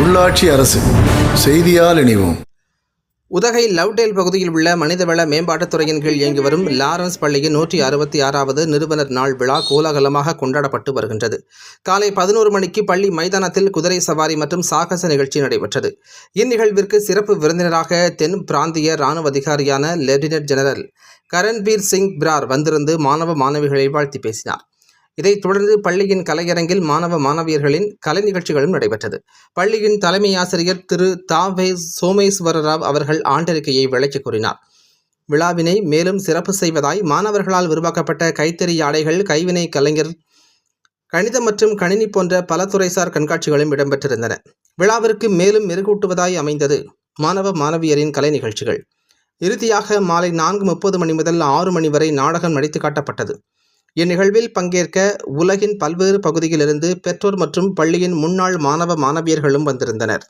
உள்ளாட்சி அரசு செய்தியால் இணைவோம். உதகை லவ்டேல் பகுதியில் உள்ள மனிதவள மேம்பாட்டுத் துறையின் கீழ் இயங்கி வரும் லாரன்ஸ் பள்ளியின் நூற்றி அறுபத்தி ஆறாவது நிறுவனர் நாள் விழா கோலாகலமாக கொண்டாடப்பட்டு வருகின்றது. காலை பதினோரு மணிக்கு பள்ளி மைதானத்தில் குதிரை சவாரி மற்றும் சாகச நிகழ்ச்சி நடைபெற்றது. இந்நிகழ்விற்கு சிறப்பு விருந்தினராக தென் பிராந்திய ராணுவ அதிகாரியான லெப்டினன்ட் ஜெனரல் கரண்பீர் சிங் பிரார் வந்திருந்து மாணவ மாணவிகளை வாழ்த்தி பேசினார். இதைத் தொடர்ந்து பள்ளியின் கலையரங்கில் மாணவ மாணவியர்களின் கலை நிகழ்ச்சிகளும் நடைபெற்றது. பள்ளியின் தலைமை ஆசிரியர் திரு. தாவே சோமேஸ்வர ராவ் அவர்கள் ஆண்டறிக்கையை விளக்கிக் கூறினார். விழாவினை மேலும் சிறப்பு செய்வதாய் மாணவர்களால் உருவாக்கப்பட்ட கைத்தறி ஆடைகள் கைவினை கலைஞர் கணிதம் மற்றும் கணினி போன்ற பல துறைசார் கண்காட்சிகளும் இடம்பெற்றிருந்தன. விழாவிற்கு மேலும் மெருகூட்டுவதாய் அமைந்தது மாணவ மாணவியரின் கலை நிகழ்ச்சிகள். இறுதியாக மாலை நான்கு முப்பது மணி முதல் ஆறு மணி வரை நாடகம் நடித்து காட்டப்பட்டது. இந்நிகழ்வில் பங்கேற்க உலகின் பல்வேறு பகுதியிலிருந்து பெற்றோர் மற்றும் பள்ளியின் முன்னாள் மாணவ மாணவியர்களும் வந்திருந்தனர்.